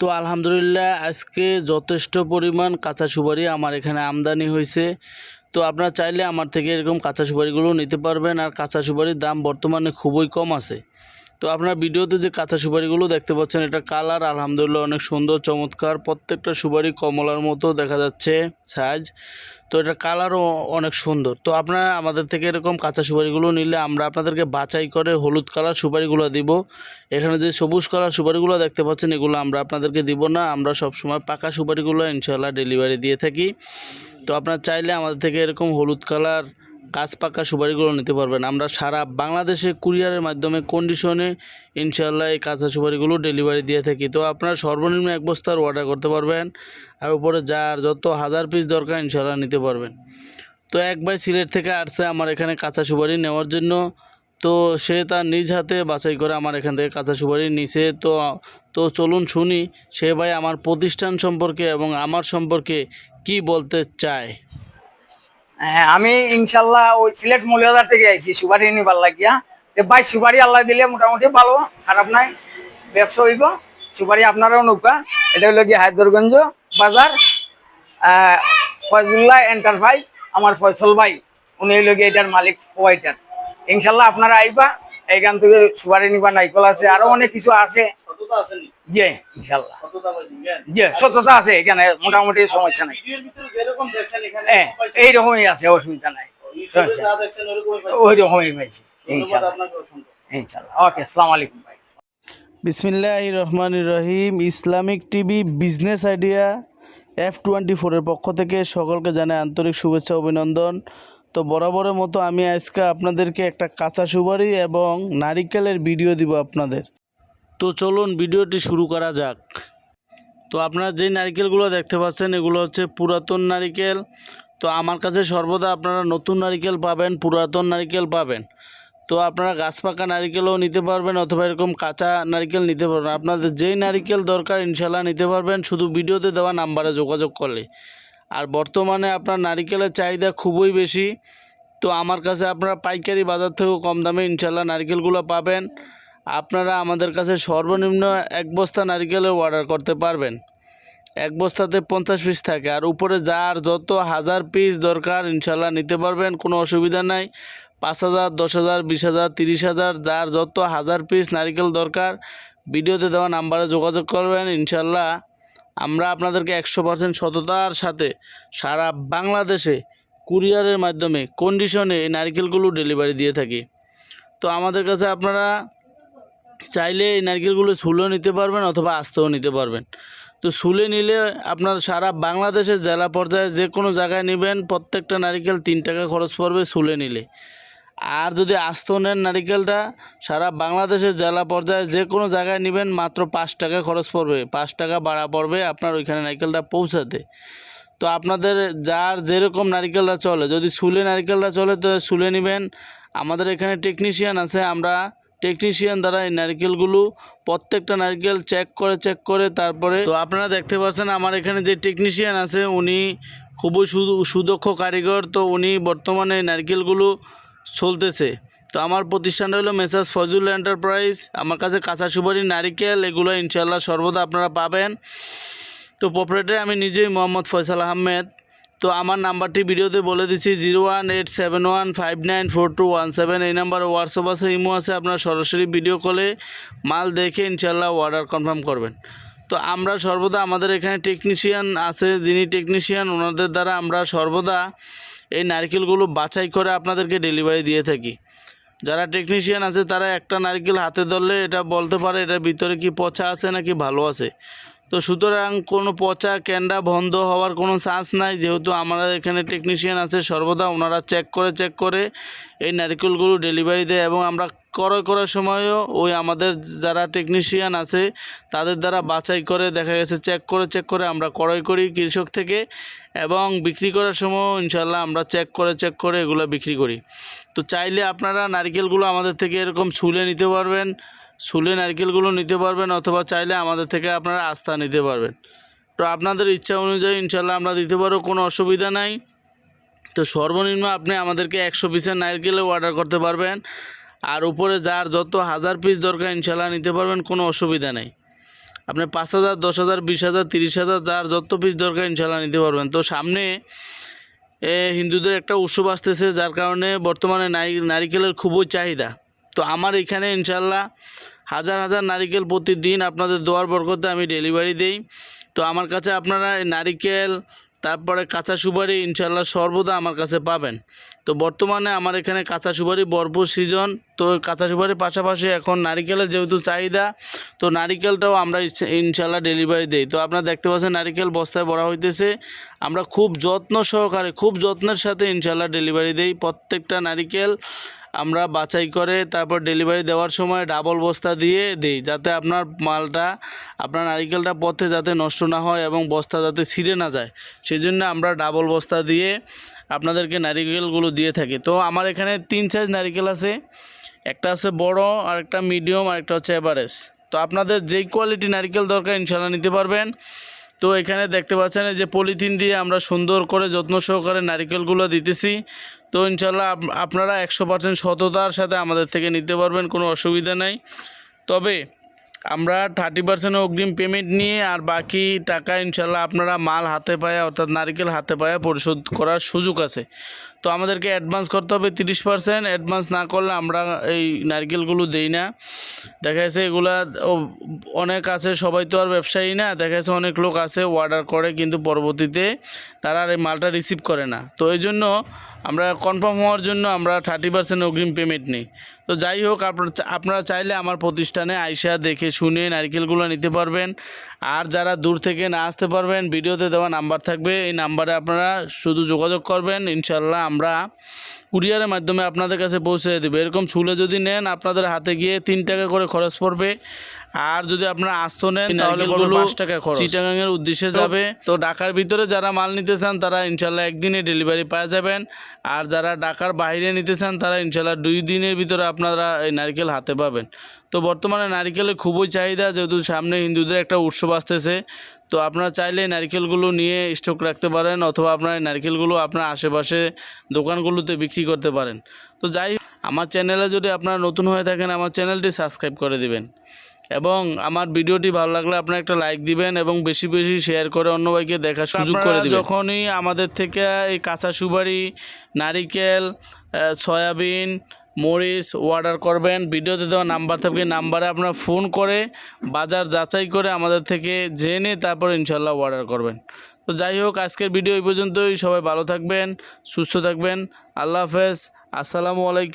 তো আলহামদুলিল্লাহ, আজকে যথেষ্ট পরিমাণ কাঁচা সুপারি আমার এখানে আমদানি হয়েছে। তো আপনারা চাইলে আমার থেকে এরকম কাঁচা সুপারিগুলো নিতে পারবেন। আর কাঁচা সুপারির দাম বর্তমানে খুবই কম আছে। তো আপনার ভিডিওতে যে কাঁচা সুপারিগুলো দেখতে পাচ্ছেন, এটা কালার আলহামদুলিল্লাহ অনেক সুন্দর, চমৎকার। প্রত্যেকটা সুপারি কমলার মতো দেখা যাচ্ছে সাইজ তো এটা কালারও অনেক সুন্দর। তো আপনারা আমাদের থেকে এরকম কাঁচা সুপারিগুলো নিলে আমরা আপনাদেরকে বাছাই করে হলুদ কালার সুপারিগুলো দিব। এখানে যে সবুজ কালার সুপারিগুলো দেখতে পাচ্ছেন, এগুলো আমরা আপনাদেরকে দিব না। আমরা সবসময় পাকা সুপারিগুলো ইনশাল্লাহ ডেলিভারি দিয়ে থাকি। তো আপনারা চাইলে আমাদের থেকে এরকম হলুদ কালার কাঁচ পাকা সুপারিগুলো নিতে পারবেন। আমরা সারা বাংলাদেশে কুরিয়ারের মাধ্যমে কন্ডিশনে ইনশাল্লাহ এই কাঁচা সুপারিগুলো ডেলিভারি দিয়ে থাকি। তো আপনারা সর্বনিম্ন এক বস্তার অর্ডার করতে পারবেন আর উপরে যার যত হাজার পিস দরকার ইনশাল্লাহ নিতে পারবেন। তো এক ভাই সিলেট থেকে আসছে আমার এখানে কাঁচা সুপারি নেওয়ার জন্য। তো সে তার নিজ হাতে বাছাই করে আমার এখান থেকে কাঁচা সুপারি নিছে। তো তো চলুন শুনি সে ভাই আমার প্রতিষ্ঠান সম্পর্কে এবং আমার সম্পর্কে কি বলতে চায়। হ্যাঁ আমি ইনশাল্লাহ ওই সিলেট মৌলিয়াদার থেকে আইছি, সুপারি নিবার লাগিয়া। তো ভাই, সুপারি আল্লাহ দিলে মোটামুটি ভালো, খারাপ নাই, ব্যবসা হইব। সুপারি আপনারও নৌকা, এটা হলো গিয়ে হায়দরগঞ্জ বাজার। ফয়জুল্লাহ এন্টারপ্রাইজ আমার ফয়সল ভাই, উনি হইল গিয়ে এটার মালিক ওয়াইটার ইনশাল্লাহ আপনারা আইবা, এইখান থেকে সুপারি নিবা নাইকল আছে, আরও অনেক কিছু আছে। জি ইনশাল্লাহ জি সততা আছে এখানে মোটামুটি সমস্যা নাই। হ্যাঁ এইরকমই আছে অসুবিধা নাই। ওই রকমই পাইছি ইনশাল্লাহ ইনশাল্লাহ ওকে আসসালামু আলাইকুম ভাই। বিসমিল্লাহ রহমান রহিম। Islamic TV business idea F twenty ফোরের পক্ষ থেকে সকলকে জানাই আন্তরিক শুভেচ্ছা অভিনন্দন। তো বরাবরের মতো আমি আজকে আপনাদেরকে একটা কাঁচা সুপারি এবং নারিকেলের ভিডিও দিব আপনাদের। তো চলুন ভিডিওটি শুরু করা যাক। তো আপনারা যে নারিকেলগুলো দেখতে পাচ্ছেন, এগুলো হচ্ছে পুরাতন নারিকেল। তো আমার কাছে সর্বদা আপনারা নতুন নারিকেল পাবেন, পুরাতন নারিকেল পাবেন। তো আপনারা গাছ পাকা নারিকেলও নিতে পারবেন অথবা এরকম কাঁচা নারিকেল নিতে পারবেন। আপনাদের যেই নারিকেল দরকার ইনশাল্লাহ নিতে পারবেন, শুধু ভিডিওতে দেওয়া নাম্বারে যোগাযোগ করলে। আর বর্তমানে আপনার নারিকেলের চাহিদা খুবই বেশি। তো আমার কাছে আপনারা পাইকারি বাজার থেকেও কম দামে ইনশাল্লাহ নারিকেলগুলো পাবেন। আপনারা আমাদের কাছে সর্বনিম্ন এক বস্তা নারিকেলের অর্ডার করতে পারবেন। এক বস্তাতে পঞ্চাশ পিস থাকে, আর উপরে যার যত হাজার পিস দরকার ইনশাল্লাহ নিতে পারবেন, কোনো অসুবিধা নাই। পাঁচ হাজার, দশ হাজার, বিশ হাজার, তিরিশ হাজার, যার যত হাজার পিস নারিকেল দরকার, ভিডিওতে দেওয়া নাম্বারে যোগাযোগ করবেন ইনশাল্লাহ আমরা আপনাদেরকে একশো পার্সেন্ট সততার সাথে সারা বাংলাদেশে কুরিয়ারের মাধ্যমে কন্ডিশনে এই নারকেলগুলো ডেলিভারি দিয়ে থাকি। তো আমাদের কাছে আপনারা চাইলে এই নারকেলগুলো শুলেও নিতে পারবেন অথবা আস্তেও নিতে পারবেন। তো শুলে নিলে আপনার সারা বাংলাদেশের জেলা পর্যায়ে যে কোনো জায়গায় নেবেন, প্রত্যেকটা নারিকেল তিন টাকা খরচ পড়বে শুলে নিলে। আর যদি আস্ত নেন নারিকেলটা, সারা বাংলাদেশের জেলা পর্যায়ে যে কোনো জায়গায় নেবেন, মাত্র পাঁচ টাকা খরচ পড়বে। পাঁচ টাকা ভাড়া পড়বে আপনার ওইখানে নারিকেলটা পৌঁছাতে। তো আপনাদের যার যেরকম নারিকেলটা চলে, যদি শুলে নারিকেলটা চলে তো শুলে নেবেন। আমাদের এখানে টেকনিশিয়ান আছে, আমরা টেকনিশিয়ান দ্বারা এই নারকেলগুলো প্রত্যেকটা নারকেল চেক করে চেক করে, তারপরে তো আপনারা দেখতে পাচ্ছেন আমার এখানে যে টেকনিশিয়ান আছে, উনি খুবই সুদক্ষ কারিগর, তো উনি বর্তমানে নারকেলগুলো চলতেছে তো আমার প্রতিষ্ঠানটা হলো মেসাজ ফজুল এন্টারপ্রাইজ, আমার কাছে কাঁচা সুপারি নারিকেল, এগুলো ইনশাল্লাহ সর্বদা আপনারা পাবেন। তো প্রপারেটর আমি নিজেই মোহাম্মদ ফয়সাল আহমেদ। তো আমার নাম্বারটি ভিডিওতে বলে দিচ্ছি, zero one eight seven one five nine four two one seven. এই নাম্বারে হোয়াটসঅ্যাপ আছে, ইমো আছে, আপনার সরাসরি ভিডিও কলে মাল দেখে ইনশাল্লাহ অর্ডার কনফার্ম করবেন। তো আমরা সর্বদা আমাদের এখানে টেকনিশিয়ান আছে, যিনি টেকনিশিয়ান ওনাদের দ্বারা আমরা সর্বদা এই নারকেলগুলো বাছাই করে আপনাদেরকে ডেলিভারি দিয়ে থাকি। যারা টেকনিশিয়ান আছে, তারা একটা নারকেল হাতে ধরলে এটা বলতে পারে, এটার ভিতরে কি পচা আছে নাকি ভালো আছে। তো সুতরাং কোনো পচা ক্যান্ডা বন্ধ হওয়ার কোনো চান্স নাই। যেহেতু আমাদের এখানে টেকনিশিয়ান আছে, সর্বদা ওনারা চেক করে চেক করে এই নারকেলগুলো ডেলিভারি দেয় এবং আমরা ক্রয় করার সময়ও ওই আমাদের যারা টেকনিশিয়ান আছে, তাদের দ্বারা বাছাই করে দেখা গেছে চেক করে চেক করে আমরা ক্রয় করি কৃষক থেকে এবং বিক্রি করার সময় ইনশাল্লাহ আমরা চেক করে চেক করে এগুলো বিক্রি করি। তো চাইলে আপনারা নারকেলগুলো আমাদের থেকে এরকম ছুলে নিতে পারবেন। ছুলে নারকেলগুলো নিতে পারবেন অথবা চাইলে আমাদের থেকে আপনারা আস্থা নিতে পারবেন। তো আপনাদের ইচ্ছা অনুযায়ী ইনশাল্লাহ আমরা দিতে পারব, কোনো অসুবিধা নাই। তো সর্বনিম্ন আপনি আমাদেরকে একশো পিসের নারকেলও অর্ডার করতে পারবেন। আর উপরে যার যত হাজার পিস দরকার ইনশাল্লাহ নিতে পারবেন, কোনো অসুবিধা নেই। আপনি পাঁচ হাজার, দশ হাজার, বিশ হাজার, তিরিশ হাজার, যার যত পিস দরকার ইনশাল্লাহ নিতে পারবেন। তো সামনে হিন্দুদের একটা উৎসব আসতেছে, যার কারণে বর্তমানে নারি, নারিকেলের খুবই চাহিদা। তো আমার এখানে ইনশাল্লাহ হাজার হাজার নারিকেল প্রতিদিন আপনাদের দোয়ার বরকতে আমি ডেলিভারি দেই। তো আমার কাছে আপনারা নারিকেল, তারপরে কাঁচা সুপারি ইনশাল্লাহ সর্বদা আমার কাছে পাবেন। তো বর্তমানে আমার এখানে কাঁচা সুপারি ভরপুর সিজন তো কাঁচা সুপারির পাশাপাশি এখন নারিকেলের যেহেতু চাহিদা, তো নারিকেলটাও আমরা ইনশাল্লাহ ডেলিভারি দেই। তো আপনারা দেখতে পাচ্ছেন নারিকেল বস্তায় ভরা হইতেছে। আমরা খুব যত্ন সহকারে, খুব যত্নের সাথে ইনশাল্লাহ ডেলিভারি দেই। প্রত্যেকটা নারিকেল আমরা বাছাই করে তারপর ডেলিভারি দেওয়ার সময় ডাবল বস্তা দিয়ে দিই, যাতে আপনার মালটা, আপনার নারিকেলটা পথে যাতে নষ্ট না হয় এবং বস্তা যাতে ছিঁড়ে না যায়। সেই জন্য আমরা ডাবল বস্তা দিয়ে আপনাদেরকে নারিকেলগুলো দিয়ে থাকি। তো আমার এখানে তিন সাইজ নারিকেল আছে, একটা আছে বড় আর একটা মিডিয়াম আর একটা হচ্ছে এভারেজ তো আপনাদের যেই কোয়ালিটি নারকেল দরকার ইনশাল্লাহ নিতে পারবেন। তো এখানে দেখতে পাচ্ছেন যে পলিথিন দিয়ে আমরা সুন্দর করে যত্ন সহকারে নারিকেলগুলো দিতেছি। তো ইনশাল্লাহ আপ- আপনারা একশো পার্সেন্ট সততার সাথে আমাদের থেকে নিতে পারবেন, কোনো অসুবিধা নাই। তবে আমরা থার্টি পার্সেন্ট অগ্রিম পেমেন্ট নিয়ে আর বাকি টাকা ইনশাল্লাহ আপনারা মাল হাতে পায়, অর্থাৎ নারকেল হাতে পায় পরিশোধ করার সুযোগ আছে। তো আমাদেরকে অ্যাডভান্স করতে হবে তিরিশ পার্সেন্ট অ্যাডভান্স না করলে আমরা এই নারকেলগুলো দেই না। দেখা যাচ্ছে এগুলা অনেক আছে, সবাই তো আর ব্যবসায়ী না, দেখা যাচ্ছে অনেক লোক আছে অর্ডার করে, কিন্তু পরবর্তীতে তারা আর এই মালটা রিসিভ করে না। তো এই জন্য আমরা কনফার্ম হওয়ার জন্য আমরা থার্টি পার্সেন্ট অগ্রিম পেমেন্ট নিই। তো যাই হোক আপনারা চাইলে আমার প্রতিষ্ঠানে আইসা দেখে শুনে নারকেলগুলো নিতে পারবেন। আর যারা দূর থেকে না আসতে পারবেন ভিডিওতে দেওয়া নাম্বার থাকবে। এই নাম্বারে আপনারা শুধু যোগাযোগ করবেন। ইনশাল্লাহ আমরা কুরিয়ারের মাধ্যমে আপনাদের কাছে পৌঁছে দেবো। এরকম ছুলে যদি নেন আপনাদের হাতে গিয়ে তিন টাকা করে খরচ পড়বে। আর যদি আপনারা আসতো নেন তাহলে টাকা খরচ। চিটাগাংয়ের উদ্দেশ্যে যাবে। তো ঢাকার ভিতরে যারা মাল নিতে চান তারা ইনশাল্লাহ একদিনে ডেলিভারি পাওয়া যাবেন। আর যারা ঢাকার বাইরে নিতে চান তারা ইনশাল্লাহ দুই দিনের ভিতরে আপনারা এই নারকেল হাতে পাবেন। তো বর্তমানে নারকেলের খুবই চাহিদা যেহেতু সামনে হিন্দুদের একটা উৎসব আসতেছে। তো আপনারা চাইলে নারকেলগুলো নিয়ে স্টক রাখতে পারেন অথবা আপনার এই নারকেলগুলো আপনার আশেপাশে দোকানগুলোতে বিক্রি করতে পারেন। তো যাই হোক, আমার চ্যানেলে যদি আপনারা নতুন হয়ে থাকেন আমার চ্যানেলটি সাবস্ক্রাইব করে দিবেন। এবং আমার ভিডিওটি ভালো লাগলে আপনারা একটা লাইক দিবেন এবং বেশি বেশি শেয়ার করে অন্য ভাইকে দেখার সুযোগ করে দিবেন। যখনই আমাদের থেকে এই কাঁচা সুপারি নারিকেল সয়াবিন মরিচ অর্ডার করবেন। ভিডিওতে দেওয়া নাম্বার থাকবে, নাম্বারে আপনারা ফোন করে, বাজার যাচাই করে আমাদের থেকে জেনে তারপর ইনশাল্লাহ অর্ডার করবেন। তো যাই হোক, আজকের ভিডিও এই পর্যন্তই। সবাই ভালো থাকবেন, সুস্থ থাকবেন। আল্লাহ হাফেজ। আসসালামু আলাইকুম।